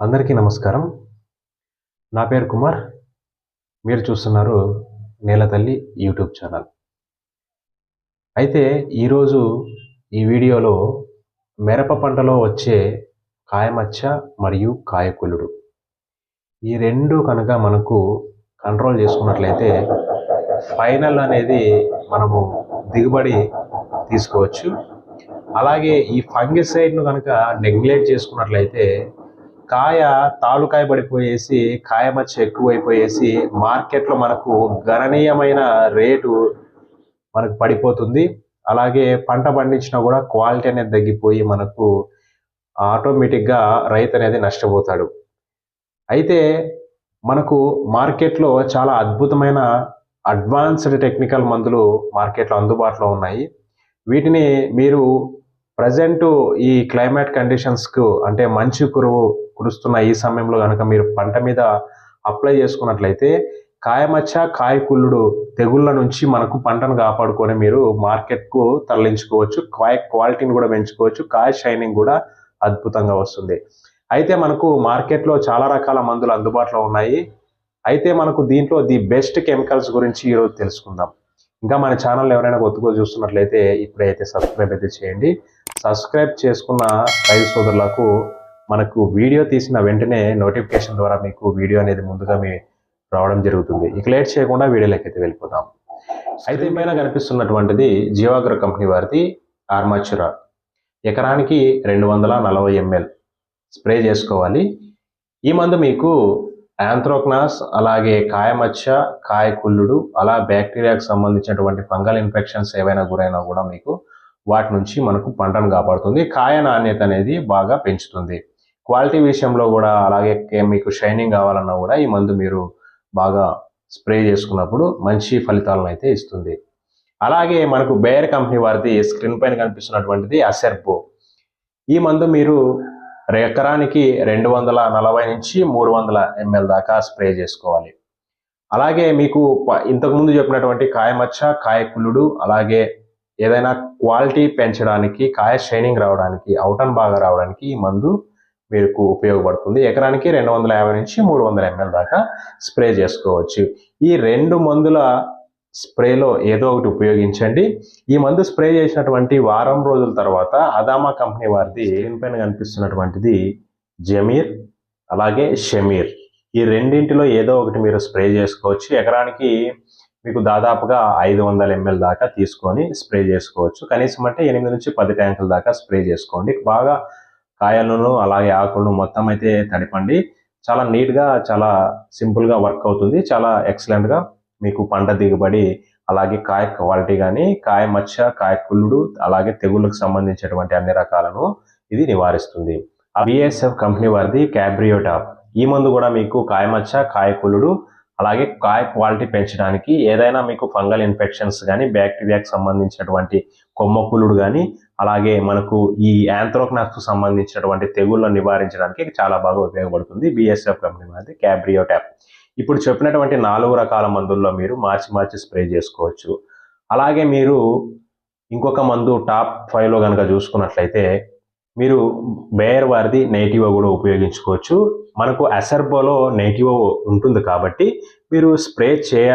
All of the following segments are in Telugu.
అందరికీ నమస్కారం. నా పేరు కుమార్. మీరు చూస్తున్నారు నేలతల్లి యూట్యూబ్ ఛానల్. అయితే ఈరోజు ఈ వీడియోలో మిరప పంటలో వచ్చే కాయమచ్చ మరియు కాయకులుడు. ఈ రెండు కనుక మనకు కంట్రోల్ చేసుకున్నట్లయితే ఫైనల్ అనేది మనము దిగుబడి తీసుకోవచ్చు. అలాగే ఈ ఫంగిసైడ్ను కనుక నెగ్లెక్ట్ చేసుకున్నట్లయితే కాయ తాలుకాయ పడిపోయేసి కాయ మచ్చ ఎక్కువైపోయేసి మార్కెట్లో మనకు గణనీయమైన రేటు మనకు పడిపోతుంది. అలాగే పంట పండించినా కూడా క్వాలిటీ అనేది తగ్గిపోయి మనకు ఆటోమేటిక్గా రైతు అనేది నష్టపోతాడు. అయితే మనకు మార్కెట్లో చాలా అద్భుతమైన అడ్వాన్స్డ్ టెక్నికల్ మందులు మార్కెట్లో అందుబాటులో ఉన్నాయి. వీటిని మీరు ప్రజెంట్ ఈ క్లైమేట్ కండిషన్స్కు అంటే మంచు కురువు కురుస్తున్న ఈ సమయంలో కనుక మీరు పంట మీద అప్లై చేసుకున్నట్లయితే కాయమచ్చ కాయకుళ్ళుడు తెగుళ్ళ నుంచి మనకు పంటను కాపాడుకొని మీరు మార్కెట్కు తరలించుకోవచ్చు. కాయ క్వాలిటీని కూడా పెంచుకోవచ్చు. కాయ షైనింగ్ కూడా అద్భుతంగా వస్తుంది. అయితే మనకు మార్కెట్లో చాలా రకాల మందులు అందుబాటులో ఉన్నాయి. అయితే మనకు దీంట్లో ది బెస్ట్ కెమికల్స్ గురించి ఈరోజు తెలుసుకుందాం. ఇంకా మన ఛానల్ ఎవరైనా కొత్తగా చూస్తున్నట్లయితే ఇప్పుడైతే సబ్స్క్రైబ్ అయితే చేయండి. సబ్స్క్రైబ్ చేసుకున్న రైతు సోదరులకు మనకు వీడియో తీసిన వెంటనే నోటిఫికేషన్ ద్వారా మీకు వీడియో అనేది ముందుగా మీ రావడం జరుగుతుంది. ఇక లేట్ చేయకుండా వీడియోలోకి అయితే వెళ్ళిపోతాం అయితే పైన కనిపిస్తున్నటువంటిది జీవాగ్ర కంపెనీ వారిది ఆర్మాచురా. ఎకరానికి రెండు వందల నలభై ఎంఎల్ స్ప్రే చేసుకోవాలి. ఈ మందు మీకు యాంథ్రోక్నాస్ అలాగే కాయమచ్చ కాయకుల్లుడు అలా బ్యాక్టీరియాకు సంబంధించినటువంటి ఫంగల్ ఇన్ఫెక్షన్స్ ఏవైనా గురైనా కూడా మీకు వాటి నుంచి మనకు పంటను కాపాడుతుంది. కాయ నాణ్యత అనేది బాగా పెంచుతుంది. క్వాలిటీ విషయంలో కూడా అలాగే మీకు షైనింగ్ కావాలన్నా కూడా ఈ మందు మీరు బాగా స్ప్రే చేసుకున్నప్పుడు మంచి ఫలితాలను అయితే ఇస్తుంది. అలాగే మనకు బేర్ కంపెనీ వారిది స్క్రీన్ పైన కనిపిస్తున్నటువంటిది అసెర్బో. ఈ మందు మీరు ఎకరానికి రెండు వందల నలభై నుంచి మూడు వందల ఎంఎల్ దాకా స్ప్రే చేసుకోవాలి. అలాగే మీకు ఇంతకుముందు చెప్పినటువంటి కాయమచ్చ కాయకుళ్ళుడు అలాగే ఏదైనా క్వాలిటీ పెంచడానికి కాయ షైనింగ్ రావడానికి అవుటన్ బాగా రావడానికి ఈ మందు మీకు ఉపయోగపడుతుంది. ఎకరానికి రెండు వందల యాభై నుంచి మూడు వందల ఎంఎల్ దాకా స్ప్రే చేసుకోవచ్చు. ఈ రెండు మందుల స్ప్రేలో ఏదో ఒకటి ఉపయోగించండి. ఈ మందు స్ప్రే చేసినటువంటి వారం రోజుల తర్వాత అదామా కంపెనీ వారిది పైన కనిపిస్తున్నటువంటిది? జమీర్ అలాగే షమీర్. ఈ రెండింటిలో ఏదో ఒకటి మీరు స్ప్రే చేసుకోవచ్చు. ఎకరానికి మీకు దాదాపుగా ఐదు వందల ఎంఎల్ దాకా తీసుకొని స్ప్రే చేసుకోవచ్చు. కనీసం అంటే ఎనిమిది నుంచి పది ట్యాంకుల దాకా స్ప్రే చేసుకోండి. బాగా కాయలను అలాగే ఆకులను మొత్తం అయితే తడిపండి. చాలా నీట్గా చాలా సింపుల్గా వర్క్ అవుతుంది. చాలా ఎక్సలెంట్గా మీకు పంట దిగుబడి అలాగే కాయ క్వాలిటీ కానీ కాయ మచ్చ కాయ కుళ్ళుడు అలాగే తెగుళ్ళకు సంబంధించినటువంటి అన్ని రకాలను ఇది నివారిస్తుంది. బిఎస్ఎఫ్ కంపెనీ వారిది క్యాబ్రియోటాప్ ఈ మందు కూడా మీకు కాయమచ్చ కాయ కుళ్ళుడు అలాగే కాయ క్వాలిటీ పెంచడానికి ఏదైనా మీకు ఫంగల్ ఇన్ఫెక్షన్స్ కానీ బ్యాక్టీరియాకు సంబంధించినటువంటి కొమ్మకులుడు కానీ అలాగే మనకు ఈ యాంథ్రోక్నాస్కు సంబంధించినటువంటి తెగుళ్ళను నివారించడానికి చాలా బాగా ఉపయోగపడుతుంది. బిఎస్ఎఫ్ కంపెనీ మాది క్యాబ్రియో ట్యాప్ ఇప్పుడు చెప్పినటువంటి నాలుగు రకాల మందుల్లో మీరు మార్చి మార్చి స్ప్రే చేసుకోవచ్చు. అలాగే మీరు ఇంకొక మందు టాప్ ఫైవ్లో కనుక చూసుకున్నట్లయితే మీరు బేయర్ వారిది నెగిటివ్ కూడా ఉపయోగించుకోవచ్చు. మనకు అసర్బోలో నెగిటివ్ ఉంటుంది కాబట్టి మీరు స్ప్రే చేయ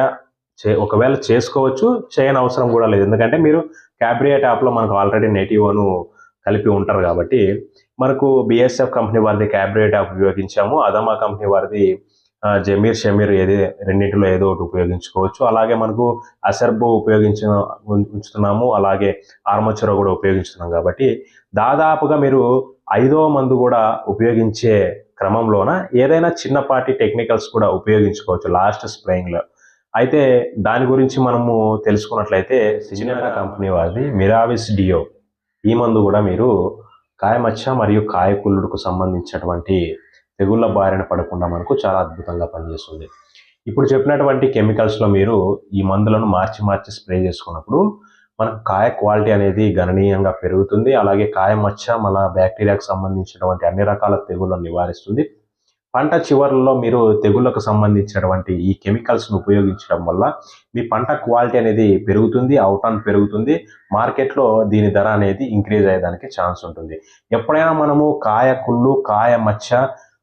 చే ఒకవేళ చేసుకోవచ్చు చేయని అవసరం కూడా లేదు. ఎందుకంటే మీరు క్యాబ్రియా ట్యాప్లో మనకు ఆల్రెడీ నెగిటివ్ను కలిపి ఉంటారు కాబట్టి మనకు బిఎస్ఎఫ్ కంపెనీ వారిది క్యాబ్రియా ట్యాప్ ఉపయోగించాము. అదమా కంపెనీ వారిది జమీర్ షమీర్ ఏది రెండింటిలో ఏదో ఒకటి ఉపయోగించుకోవచ్చు. అలాగే మనకు అసర్బో ఉపయోగించిన ఉంచుతున్నాము. అలాగే ఆర్మచుర కూడా ఉపయోగించుతున్నాం కాబట్టి దాదాపుగా మీరు ఐదో మందు కూడా ఉపయోగించే క్రమంలోన ఏదైనా చిన్నపాటి టెక్నికల్స్ కూడా ఉపయోగించుకోవచ్చు లాస్ట్ స్ప్రేయింగ్లో. అయితే దాని గురించి మనము తెలుసుకున్నట్లయితే సిజినరా కంపెనీ వారిది మిరావిస్ డియో. ఈ మందు కూడా మీరు కాయమచ్చ మరియు కాయకుళ్ళుడుకు సంబంధించినటువంటి తెగుళ్ళ బారిన పడకుండా మనకు చాలా అద్భుతంగా పనిచేస్తుంది. ఇప్పుడు చెప్పినటువంటి కెమికల్స్లో మీరు ఈ మందులను మార్చి మార్చి స్ప్రే చేసుకున్నప్పుడు మనకు కాయ క్వాలిటీ అనేది గణనీయంగా పెరుగుతుంది. అలాగే కాయ మచ్చ మన బ్యాక్టీరియాకు సంబంధించినటువంటి అన్ని రకాల తెగుళ్ళను నివారిస్తుంది. పంట చివరిలో మీరు తెగుళ్ళకు సంబంధించినటువంటి ఈ కెమికల్స్ను ఉపయోగించడం వల్ల మీ పంట క్వాలిటీ అనేది పెరుగుతుంది అవుటాన్ పెరుగుతుంది. మార్కెట్లో దీని ధర అనేది ఇంక్రీజ్ అయ్యేదానికి ఛాన్స్ ఉంటుంది. ఎప్పుడైనా మనము కాయ కుళ్ళు కాయ మచ్చ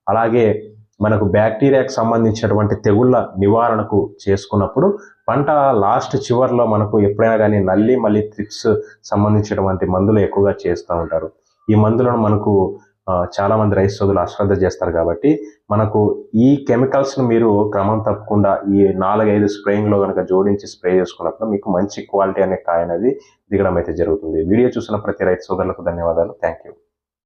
అలాగే మనకు బ్యాక్టీరియాకు సంబంధించినటువంటి తెగుళ్ళ నివారణకు చేసుకున్నప్పుడు పంట లాస్ట్ చివర్లో మనకు ఎప్పుడైనా కానీ నల్లి మళ్ళీ త్రిప్స్ సంబంధించినటువంటి మందులు ఎక్కువగా చేస్తూ ఉంటారు. ఈ మందులను మనకు చాలామంది రైతు సోదరులు అశ్రద్ధ చేస్తారు కాబట్టి మనకు ఈ కెమికల్స్ను మీరు క్రమం తప్పకుండా ఈ నాలుగైదు స్ప్రేయింగ్లో కనుక జోడించి స్ప్రే చేసుకున్నప్పుడు మీకు మంచి క్వాలిటీ అనే కాయ అనేది దిగడం అయితే జరుగుతుంది. వీడియో చూసిన ప్రతి రైతు సోదరులకు ధన్యవాదాలు. Thank you